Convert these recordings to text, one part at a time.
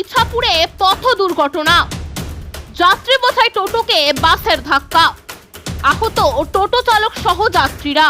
ইছাপুরে পথ দুর্ঘটনা। যাত্রী বোঝাই টোটোকে বাসের ধাক্কা। আহত টোটো চালক সহ যাত্রীরা।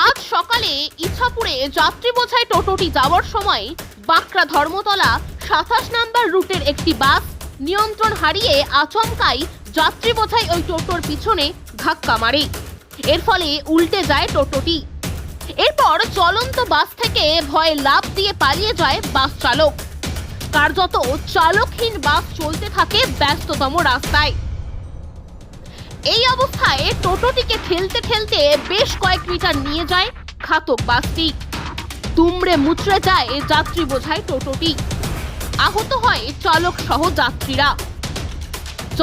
আজ সকালে ইছাপুরে যাত্রী বোঝাই টোটোটি যাওয়ার সময় বাঁকড়া ধর্মতলা সাতাশ নাম্বার রুটের একটি বাস নিয়ন্ত্রণ হারিয়ে আচমকাই যাত্রী বোঝাই ওই টোটোর পিছনে ধাক্কা মারে এর ফলে উল্টে যায় টোটোটি। এরপর চলন্ত বাস থেকে ভয়ে লাফ দিয়ে পালিয়ে যায় বাস চালক। কার্যত চালকহীন বাস চলতে থাকে ব্যস্ততম রাস্তায়। এই অবস্থায় টোটোটিকে ঠেলতে ঠেলতে বেশ কয়েক মিটার নিয়ে যায় ঘাতক বাসটি। তুমড়ে মুচড়ে যায় যাত্রী বোঝায় টোটোটি। আহত হয় চালক সহ যাত্রীরা।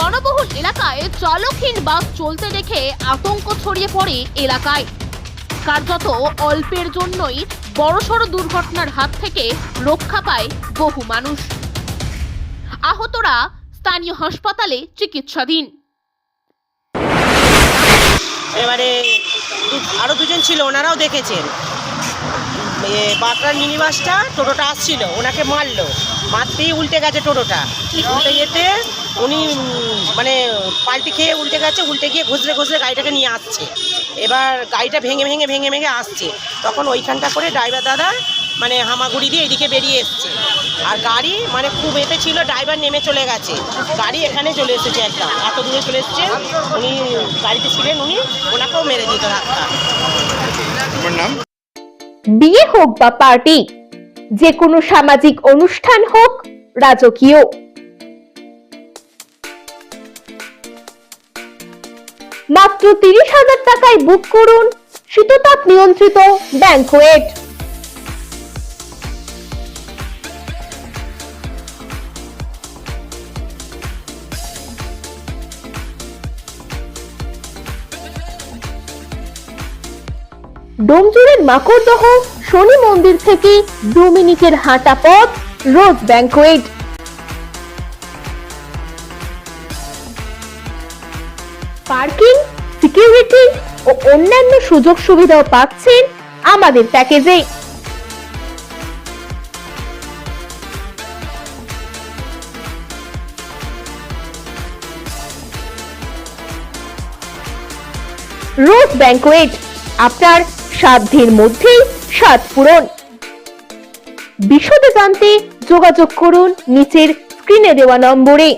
জনবহুল এলাকায় চালকহীন বাস চলতে দেখে আতঙ্ক ছড়িয়ে পড়ে এলাকায়। কার্যত অল্পের জন্যই বড়সড় দুর্ঘটনার হাত থেকে রক্ষা পায় বহু মানুষ। আহতরা স্থানীয় হাসপাতালে চিকিৎসাধীন। এবারে দু- আরও দুজন ছিল, ওনারাও দেখেছেন। বাঁকড়ার মিনি বাসটা টোটোটা আসছিল, ওনাকে মারলো। মারতেই উল্টে গেছে টোটোটা। উল্টে যেতে উনি মানে পাল্টি খেয়ে উল্টে গেছে উল্টে গিয়ে ঘুষলে ঘুষলে গাড়িটাকে নিয়ে আসছে। এবার গাড়িটা ভেঙে ভেঙে ভেঙে ভেঙে আসছে। তখন ওইখানটা করে ড্রাইভার দাদা মানে হামাগুড়ি দিয়ে এদিকে বেরিয়ে এসছে। আর গাড়ি মানে খুব এতে ছিল ড্রাইভার নেমে চলে গেছে। গাড়ি এখানে চলে এসেছে একটা এত দূরে চলে এসছে। উনি গাড়িতে ছিলেন উনি ওনাকেও মেরে দিত ধাক্কা নাম? বিয়ে হোক বা পার্টি যে কোনো সামাজিক অনুষ্ঠান হোক রাজকীয়। মাত্র তিরিশ হাজার টাকায় বুক করুন শীততাপ নিয়ন্ত্রিত ব্যাংকোয়েট ডোমজুড়ের মাকড়দহ শনি মন্দির থেকে দু মিনিটের হাঁটা পথ রোজ ব্যাংকোয়েট পার্কিং, সিকিউরিটি ও অন্যান্য সুযোগ সুবিধাও পাচ্ছেন আমাদের প্যাকেজে। রোজ ব্যাংকোয়েট, আপনার সাধ্যের মধ্যেই স্বাদ পূরণ। বিশদে জানতে যোগাযোগ করুন নিচের স্ক্রিনে দেওয়া নম্বরে।